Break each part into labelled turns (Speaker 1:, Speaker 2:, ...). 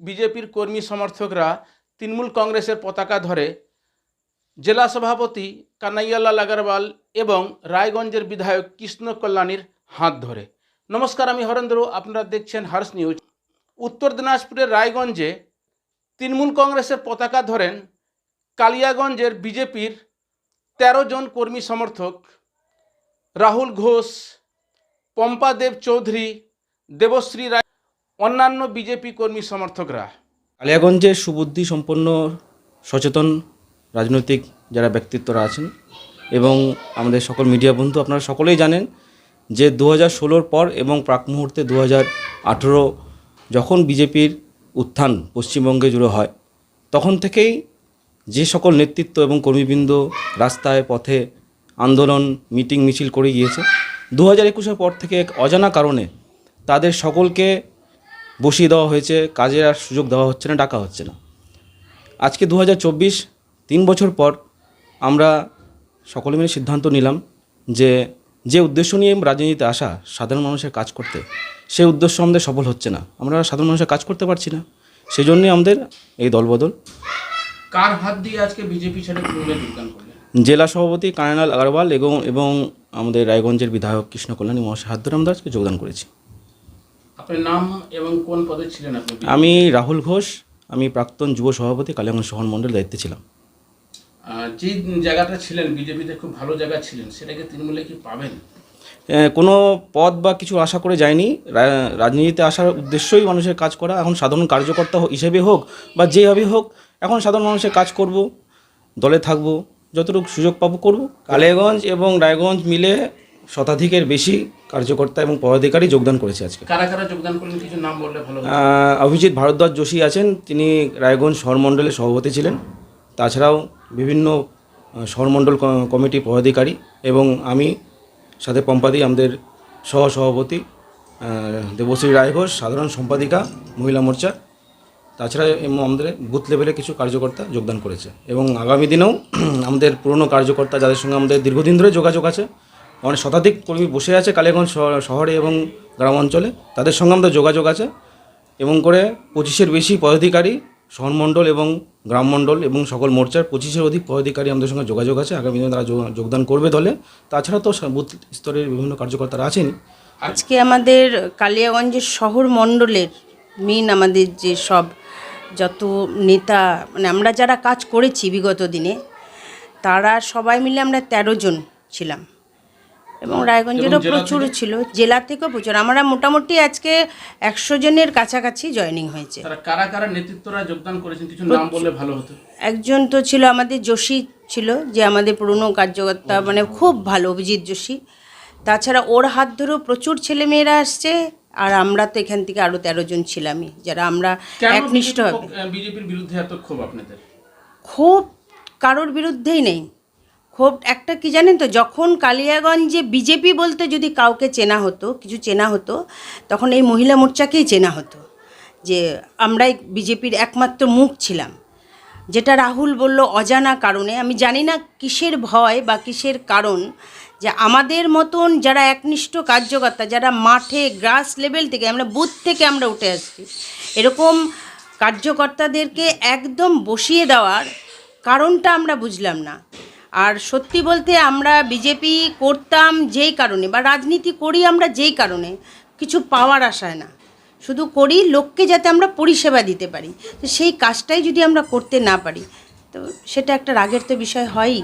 Speaker 1: বিজেপির কর্মী সমর্থকরা তৃণমূল কংগ্রেসের পতাকা ধরে জেলা সভাপতি কানাইয়ালাল আগরওয়াল এবং রায়গঞ্জের বিধায়ক কৃষ্ণ কল্যাণীর হাত ধরে। নমস্কার, আমি হরেন্দ্র, আপনারা দেখছেন হার্স নিউজ। উত্তর দিনাজপুরের রায়গঞ্জে তৃণমূল কংগ্রেসের পতাকা ধরেন কালিয়াগঞ্জের বিজেপির তেরো জন কর্মী সমর্থক রাহুল ঘোষ, পম্পা দেব চৌধুরী, দেবশ্রী রায় অন্যান্য বিজেপি কর্মী সমর্থকরা।
Speaker 2: কালিয়াগঞ্জে সুবুদ্ধি সম্পন্ন, সচেতন, রাজনৈতিক যারা ব্যক্তিত্বরা আছেন এবং আমাদের সকল মিডিয়া বন্ধু আপনারা সকলেই জানেন যে দু হাজার ষোলোর পর এবং প্রাক মুহূর্তে দু হাজার আঠেরো যখন বিজেপির উত্থান পশ্চিমবঙ্গে জুড়ে হয়, তখন থেকেই যে সকল নেতৃত্ব এবং কর্মীবৃন্দ রাস্তায়, পথে আন্দোলন, মিটিং, মিছিল করে গিয়েছে দু হাজার একুশের পর থেকে এক অজানা কারণে তাদের সকলকে বসিয়ে দেওয়া হয়েছে কাজের আর সুযোগ দেওয়া হচ্ছে না ডাকা হচ্ছে না। আজকে দু তিন বছর পর আমরা সকলে মিলে সিদ্ধান্ত নিলাম যে যে উদ্দেশ্য নিয়ে রাজনীতিতে আসা সাধারণ মানুষের কাজ করতে সেই উদ্দেশ্য আমাদের সফল হচ্ছে না। আমরা সাধারণ মানুষের কাজ করতে পারছি না। সেই জন্যই আমাদের এই দলবদল।
Speaker 1: কার হাত দিয়ে আজকে বিজেপি ছেড়ে তৃণমূলে যোগদান করলেন?
Speaker 2: জেলা সভাপতি কানাইলাল আগরওয়াল এবং এবং আমাদের রায়গঞ্জের বিধায়ক কৃষ্ণ কল্যাণী মহাশয় হাত ধরে আমরা আজকে যোগদান করেছি।
Speaker 1: আপনার নাম এবং কোন পদে ছিলেন আপনি?
Speaker 2: আমি রাহুল ঘোষ আমি প্রাক্তন যুব সভাপতি কালিয়াগঞ্জ শহর মণ্ডল দায়িত্বে ছিলাম।
Speaker 1: যে জায়গাটা ছিলেন বিজেপিতে খুব ভালো জায়গা ছিলেন সেটাকে তৃণমূলে কি পাবেন?
Speaker 2: কোনো পদ বা কিছু আশা করে যায়নি। রাজনীতিতে আসার উদ্দেশ্যই মানুষের কাজ করা এখন সাধারণ কার্যকর্তা হিসেবে হোক বা যেভাবে হোক এখন সাধারণ মানুষের কাজ করব দলে থাকব যতটুকু সুযোগ পাবো করব। কালিয়াগঞ্জ এবং রায়গঞ্জ মিলে শতাধিকের বেশি কার্যকর্তা এবং পদাধিকারী যোগদান করেছে আজকে।
Speaker 1: কারা কারা যোগদান করলেন কিছু নাম বললে ভালো
Speaker 2: অভিজিৎ ভারদ্বাজ যোশী আছেন তিনি রায়গঞ্জ শহরমণ্ডলের সভাপতি ছিলেন। তাছাড়াও বিভিন্ন শহরমণ্ডল ক- কমিটির পদাধিকারী এবং আমি সাথে পম্পাদি আমাদের সহ সভাপতি দেবশ্রী রায় ঘোষ সাধারণ সম্পাদিকা মহিলা মোর্চা তাছাড়া এবং আমাদের বুথ লেভেলে কিছু কার্যকর্তা যোগদান করেছে। এবং আগামী দিনেও আমাদের পুরনো কার্যকর্তা যাদের সঙ্গে আমাদের দীর্ঘদিন ধরে যোগাযোগ আছে অনেক শতাধিক কর্মী বসে আছে কালীগঞ্জ শহরে এবং গ্রাম অঞ্চলে তাদের সঙ্গে আমাদের যোগাযোগ আছে এবং করে পঁচিশের বেশি পদাধিকারী শহরমণ্ডল এবং গ্রামমণ্ডল এবং সকল মোর্চার পঁচিশের অধিক পদাধিকারী আমাদের সঙ্গে যোগাযোগ আছে। আগামী দিনে তারা যোগ- যোগদান করবে দলে। তাছাড়া তো বুথ স্তরের বিভিন্ন কার্যকর্তারা আছেন
Speaker 3: আজকে আমাদের কালিয়াগঞ্জের শহর মণ্ডলের মেন আমাদের যে সব যত নেতা মানে আমরা যারা কাজ করেছি বিগত দিনে, তারা সবাই মিলে আমরা তেরো জন ছিলাম। এবং রায়গঞ্জেরও প্রচুর ছিল জেলা থেকেও প্রচুর। আমরা মোটামুটি আজকে একশো জনের কাছাকাছি জয়েনিং হয়েছে।
Speaker 1: কারা কারা নেতৃত্বরা যোগদান করেছেন? কিছু নাম বললে ভালো হতো।
Speaker 3: একজন তো ছিল আমাদের যোশী ছিল যে আমাদের পুরনো কার্যকর্তা মানে খুব ভালো অভিজিৎ যোশী। তাছাড়া ওর হাত ধরেও প্রচুর ছেলেমেয়েরা আসছে আর আমরা তো এখান থেকে আরও তেরো জন ছিলামই যারা আমরা
Speaker 1: কেন
Speaker 3: একনিষ্ঠ হবে।
Speaker 1: বিজেপির বিরুদ্ধে এত ক্ষোভ আপনাদের?
Speaker 3: ক্ষোভ কারোর বিরুদ্ধেই নেই। ক্ষোভ একটা কি জানেন তো, যখন কালিয়াগঞ্জে বিজেপি বলতে যদি কাউকে চেনা হতো, কিছু চেনা হতো, তখন এই মহিলা মোর্চাকেই চেনা হতো যে আমরাই বিজেপির একমাত্র মুখ ছিলাম। যেটা রাহুল বলল অজানা কারণে, আমি জানি না কিসের ভয় বা কিসের কারণ যে আমাদের মতন যারা একনিষ্ঠ কার্যকর্তা, যারা মাঠে গ্রাস লেভেল থেকে আমরা বুথ থেকে আমরা উঠে আসছি, এরকম কার্যকর্তাদেরকে একদম বসিয়ে দেওয়ার কারণটা আমরা বুঝলাম না। আর সত্যি বলতে আমরা বিজেপি করতাম যেই কারণে বা রাজনীতি করি আমরা যেই কারণে কিছু পাওয়ার আশায় না। শুধু করি লোককে যাতে আমরা পরিষেবা দিতে পারি। তো সেই কাজটাই যদি আমরা করতে না পারি তো সেটা একটা রাগের তো বিষয় হয়ই?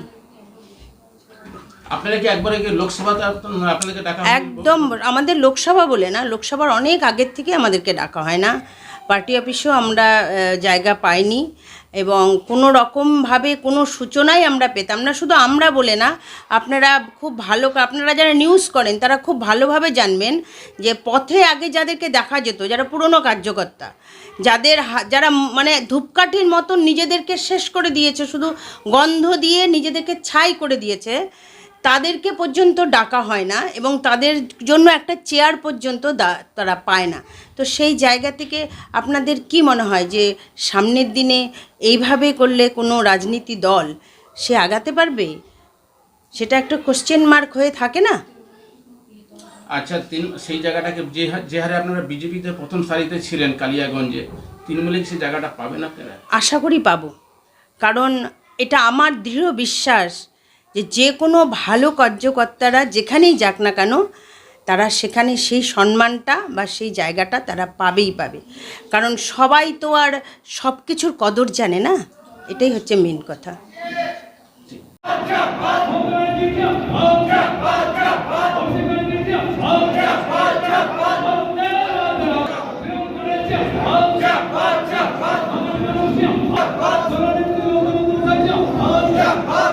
Speaker 3: একদম আমাদের লোকসভা বলে না লোকসভার অনেক আগের থেকে আমাদেরকে ডাকা হয় না। পার্টি অফিসেও আমরা জায়গা পাইনি। এবং কোনো রকমভাবে কোনো সূচনাই আমরা পেতাম না, শুধু আমরা বলে না, আপনারা খুব ভালো আপনারা যারা নিউজ করেন, তারা খুব ভালোভাবে জানবেন যে পথে আগে যাদেরকে দেখা যেত, যারা পুরনো কার্যকর্তা, যাদের যারা মানে ধূপকাঠির মতন নিজেদেরকে শেষ করে দিয়েছে, শুধু গন্ধ দিয়ে নিজেদেরকে ছাই করে দিয়েছে তাদেরকে পর্যন্ত ডাকা হয় না এবং তাদের জন্য একটা চেয়ার পর্যন্ত তারা পায় না। তো সেই জায়গা থেকে আপনাদের কি মনে হয় যে সামনের দিনে এইভাবে করলে কোনো রাজনীতি দল সে আগাতে পারবে? সেটা একটা কোশ্চেন মার্ক হয়ে থাকে না?
Speaker 1: আচ্ছা তিন সেই জায়গাটাকে যে যে হারে আপনারা বিজেপিতে প্রথম সারিতে ছিলেন কালিয়াগঞ্জে তৃণমূলে সেই জায়গাটা পাবেন আপনারা?
Speaker 3: আশা করি পাবো। কারণ এটা আমার দৃঢ় বিশ্বাস যে যে কোনো ভালো কার্যকর্তারা যেখানেই যাক না কেন, তারা সেখানে সেই সম্মানটা বা সেই জায়গাটা তারা পাবেই পাবে। কারণ সবাই তো আর সব কিছুর কদর জানে না, এটাই হচ্ছে মেন কথা।